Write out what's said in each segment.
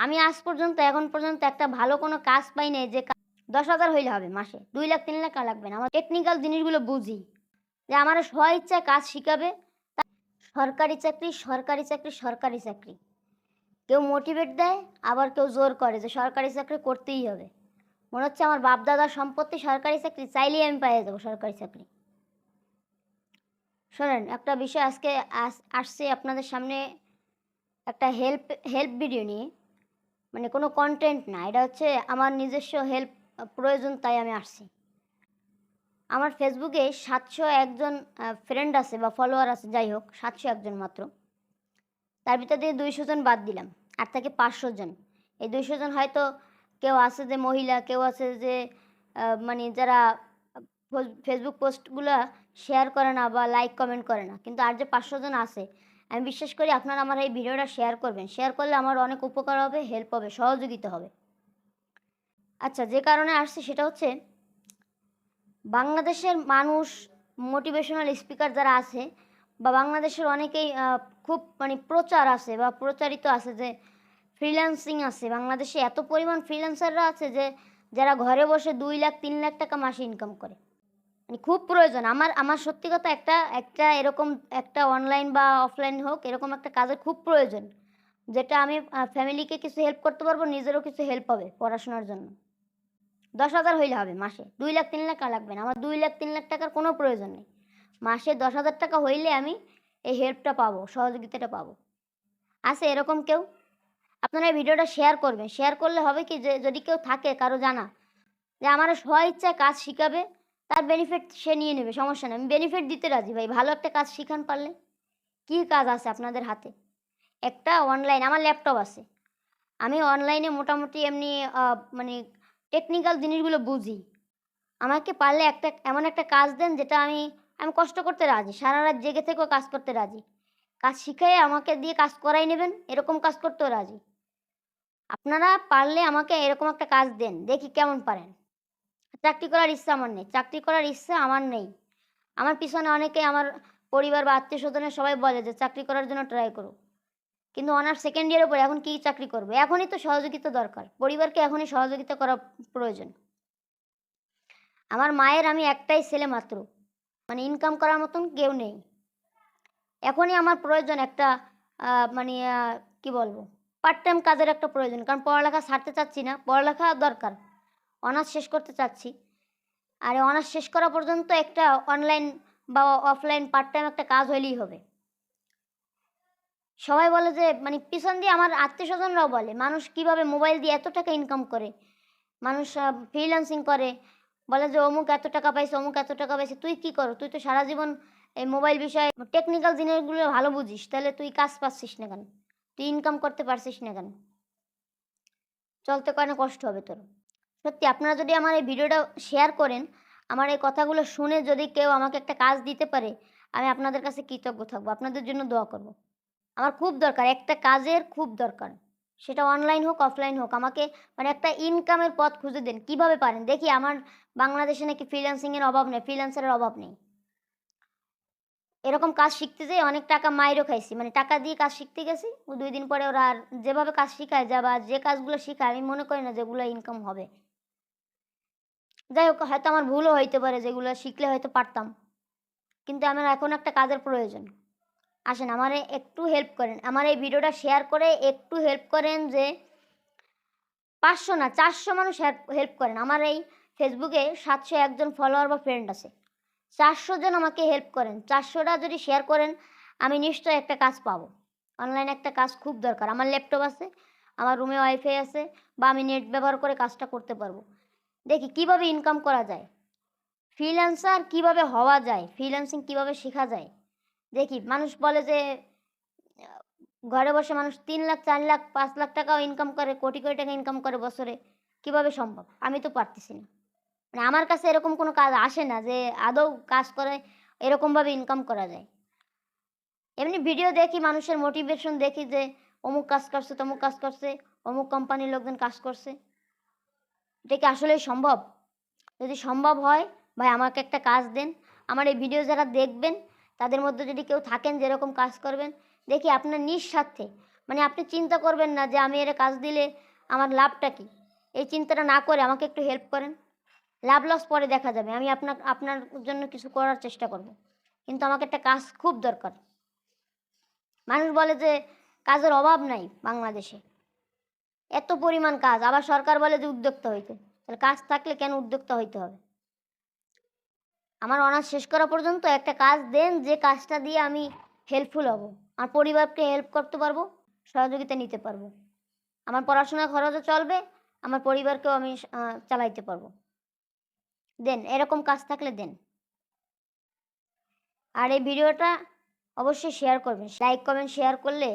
আমি আজ পর্যন্ত, এখন পর্যন্ত একটা ভালো কোনো কাজ পাই নাই যে দশ হাজার হইলে হবে মাসে, দুই লাখ, তিন লাখ লাগবে না। আমার টেকনিক্যাল জিনিসগুলো বুঝি। যে আমার স্ব ইচ্ছায় কাজ শিখাবে সরকারি চাকরি সরকারি চাকরি সরকারি চাকরি। কেউ মোটিভেট দেয়, আবার কেউ জোর করে যে সরকারি চাকরি করতেই হবে। মনে হচ্ছে আমার বাপ দাদার সম্পত্তি সরকারি চাকরি, চাইলেই আমি পেয়ে যাব সরকারি চাকরি। শোনেন, একটা বিষয় আজকে আস- আসছে আপনাদের সামনে, একটা হেল্প হেল্প ভিডিও নিয়ে। মানে কোনো কন্টেন্ট না। এটা হচ্ছে আমার নিজস্ব হেল্প প্রয়োজন তাই আমি আসছি। আমার ফেসবুকে সাতশো একজন ফ্রেন্ড আছে বা ফলোয়ার আছে, যাই হোক, সাতশো একজন মাত্র। তার ভিতর দিয়ে দুইশো জন বাদ দিলাম, আর থাকে পাঁচশো জন। এই দুইশো জন হয়তো কেউ আছে যে মহিলা, কেউ আছে যে মানে যারা ফেস- ফেসবুক পোস্টগুলো শেয়ার করে না বা লাইক কমেন্ট করে না। কিন্তু আর যে পাঁচশো জন আছে আমি বিশ্বাস করি আপনারা আমার এই ভিডিওটা শেয়ার করবেন। শেয়ার করলে আমার অনেক উপকার হবে হেল্প হবে, সহযোগিতা হবে। আচ্ছা যে কারণে আসছে সেটা হচ্ছে, বাংলাদেশের মানুষ মোটিভেশনাল স্পিকার যারা আছে বা বাংলাদেশের অনেকেই খুব মানে প্রচার আছে বা প্রচারিত আছে যে ফ্রিল্যান্সিং আছে, বাংলাদেশে এত পরিমাণ ফ্রিল্যান্সাররা আছে যে, যারা ঘরে বসে দুই লাখ, তিন লাখ টাকা মাসে ইনকাম করে। খুব প্রয়োজন। আমার আমার সত্যি কথা একটা একটা এরকম একটা অনলাইন বা অফলাইন হোক, এরকম একটা কাজের খুব প্রয়োজন, যেটা আমি ফ্যামিলিকে কিছু হেল্প করতে পারব, নিজেরও কিছু হেল্প হবে পড়াশোনার জন্য। দশ হাজার হইলে হবে মাসে, দুই লাখ, তিন লাখ লাগবে না, আমার দুই লাখ, তিন লাখ টাকার কোনো প্রয়োজন নেই। মাসে দশ হাজার টাকা হইলে আমি এই হেল্পটা পাবো, সহযোগিতাটা পাবো। আছে এরকম কেউ? আপনারা এই ভিডিওটা শেয়ার করবেন। শেয়ার করলে হবে কি যে, যদি কেউ থাকে, কারও জানা, যে আমার স্ব ইচ্ছায় কাজ শিখাবে তার বেনিফিট সে নিয়ে নেবে, সমস্যা নেই। আমি বেনিফিট দিতে রাজি ভাই, ভালো একটা কাজ শিখান পারলে। কী কাজ আছে আপনাদের হাতে? একটা অনলাইন আমার ল্যাপটপ আছে। আমি অনলাইনে মোটামুটি এমনি মানে টেকনিক্যাল জিনিসগুলো বুঝি। আমাকে পারলে একটা, এমন একটা কাজ দেন যেটা আমি আমি কষ্ট করতে রাজি, সারা রাত জেগে থেকেও কাজ করতে রাজি। কাজ শিখাই আমাকে দিয়ে কাজ করাই নেবেন, এরকম কাজ করতেও রাজি। আপনারা পারলে আমাকে এরকম একটা কাজ দেন, দেখি কেমন পারেন। চাকরি করার ইচ্ছা আমার নেই, চাকরি করার ইচ্ছা আমার নেই। আমার পিছনে অনেকে আমার পরিবার বা আত্মীয় স্বজনের সবাই বলে যে, চাকরি করার জন্য ট্রাই করো। কিন্তু অনার্স সেকেন্ড ইয়ারের পরে এখন কি চাকরি করবে? এখনই তো সহযোগিতা দরকার। পরিবারকে এখনই সহযোগিতা করা প্রয়োজন। আমার মায়ের আমি একটাই ছেলে মাত্র। মানে ইনকাম করার মতন কেউ নেই। এখনই আমার প্রয়োজন একটা মানে কি বলব? পার্ট টাইম কাজের একটা প্রয়োজন। কারণ পড়ালেখা ছাড়তে চাচ্ছি না। পড়ালেখা দরকার। অনার্স শেষ করতে চাচ্ছি। আর অনার্স শেষ করা পর্যন্ত একটা অনলাইন বা অফলাইন পার্ট টাইম একটা কাজ হইলেই হবে। সবাই বলে যে মানে পিছন দিয়ে আমার আত্মীয় স্বজনরাও বলে, মানুষ কীভাবে মোবাইল দিয়ে এত টাকা ইনকাম করে? মানুষ ফ্রিল্যান্সিং করে। বলে যে, অমুক এত টাকা পাইছে, অমুক এত টাকা পাইছে, তুই কি করো? তুই তো সারা জীবন এই মোবাইল বিষয়ে টেকনিক্যাল জিনিসগুলো ভালো বুঝিস, তাহলে তুই কাজ পাচ্ছিস না কেন? তুই ইনকাম করতে পারছিস না কেন? চলতে কারণে কষ্ট হবে তোর। সত্যি, আপনারা যদি আমার এই ভিডিওটা শেয়ার করেন, আমার এই কথাগুলো শুনে যদি কেউ আমাকে একটা কাজ দিতে পারে, আমি আপনাদের কাছে কৃতজ্ঞ থাকব। আপনাদের জন্য দোয়া করব। আমার খুব দরকার, একটা কাজের খুব দরকার। সেটা অনলাইন হোক অফলাইন হোক, আমাকে মানে একটা ইনকামের পথ খুঁজে দেন। কীভাবে পারেন? দেখি, আমার বাংলাদেশে নাকি ফ্রিল্যান্সিংয়ের অভাব নেই ফ্রিল্যান্সারের অভাব নেই। এরকম কাজ শিখতে যেয়ে অনেক টাকা মাইরও খাইছি। মানে টাকা দিয়ে কাজ শিখতে গেছি, দুই দিন পরে ওরা আর যেভাবে কাজ শিখায়, যা বা যে কাজগুলো শিখায়, আমি মনে করি না যেগুলো ইনকাম হবে। যাই হোক হয়তো আমার ভুলও হইতে পারে, যেগুলো শিখলে হয়তো পারতাম। কিন্তু আমার এখন একটা কাজের প্রয়োজন। আসেন, আমারে একটু হেল্প করেন। আমার এই ভিডিওটা শেয়ার করে একটু হেল্প করেন যে, পাঁচশো না, চারশো মানুষ হেল্প করেন। আমার এই ফেসবুকে সাতশো একজন ফলোয়ার বা ফ্রেন্ড আছে। চারশো জন আমাকে হেল্প করেন। চারশোটা যদি শেয়ার করেন, আমি নিশ্চয়ই একটা কাজ পাবো। অনলাইনে একটা কাজ খুব দরকার। আমার ল্যাপটপ আছে, আমার রুমে ওয়াইফাই আছে, বা আমি নেট ব্যবহার করে কাজটা করতে পারব। দেখি কীভাবে ইনকাম করা যায়। ফ্রিল্যান্সার কীভাবে হওয়া যায় ফ্রিল্যান্সিং কীভাবে শেখা যায়। দেখি, মানুষ বলে যে, ঘরে বসে মানুষ তিন লাখ, চার লাখ, পাঁচ লাখ টাকাও ইনকাম করে, কোটি কোটি টাকা ইনকাম করে বছরে। কীভাবে সম্ভব? আমি তো পারতেছি না। মানে আমার কাছে এরকম কোনো কাজ আসে না যে, আদৌ কাজ করে এরকমভাবে ইনকাম করা যায়। এমনি ভিডিও দেখি, মানুষের মোটিভেশন দেখি যে, অমুক কাজ করছে, তমুক কাজ করছে, অমুক কোম্পানির লোকজন কাজ করছে। এটা কি আসলেই সম্ভব? যদি সম্ভব হয়, ভাই আমাকে একটা কাজ দেন। আমার এই ভিডিও যারা দেখবেন, তাদের মধ্যে যদি কেউ থাকেন যেরকম কাজ করবেন, দেখি আপনার নিঃস্বার্থে। মানে আপনি চিন্তা করবেন না যে আমি এর কাজ দিলে আমার লাভটা কি? এই চিন্তাটা না করে আমাকে একটু হেল্প করেন। লাভ লস পরে দেখা যাবে। আমি আপনার আপনার জন্য কিছু করার চেষ্টা করব। কিন্তু আমাকে একটা কাজ খুব দরকার। মানুষ বলে যে, কাজের অভাব নাই বাংলাদেশে। এত পরিমাণ কাজ, আবার সরকার বলে যে উদ্যোক্তা হইতে। তাহলে কাজ থাকলে কেন উদ্যোক্তা হইতে হবে? আমার অনার্স শেষ করা পর্যন্ত একটা কাজ দেন, যে কাজটা দিয়ে আমি হেল্পফুল হব। আমার পরিবারকে হেল্প করতে পারব, সহযোগিতা নিতে পারব। আমার পড়াশোনার খরচও চলবে, আমার পরিবারকেও আমি চালাইতে পারব। দেন, এরকম কাজ থাকলে দেন। আর এই ভিডিওটা অবশ্যই শেয়ার করবেন। লাইক কমেন্ট শেয়ার করলে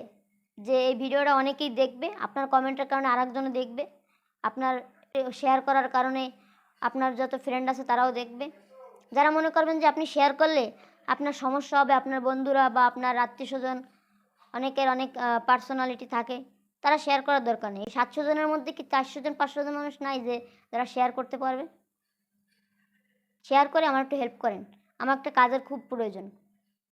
যে এই ভিডিওটা অনেকেই দেখবে, আপনার কমেন্টের কারণে আরেকজনও দেখবে, আপনার শেয়ার করার কারণে আপনার যত ফ্রেন্ড আছে তারাও দেখবে। যারা মনে করবেন যে আপনি শেয়ার করলে আপনার সমস্যা হবে, আপনার বন্ধুরা বা আপনার আত্মীয় স্বজন অনেকের অনেক পার্সোনালিটি থাকে, তারা শেয়ার করার দরকার নেই। সাতশো জনের মধ্যে কি চারশো জন, পাঁচশো জন মানুষ নাই যে যারা শেয়ার করতে পারবে? শেয়ার করে আমার একটু হেল্প করেন। আমার একটা কাজের খুব প্রয়োজন।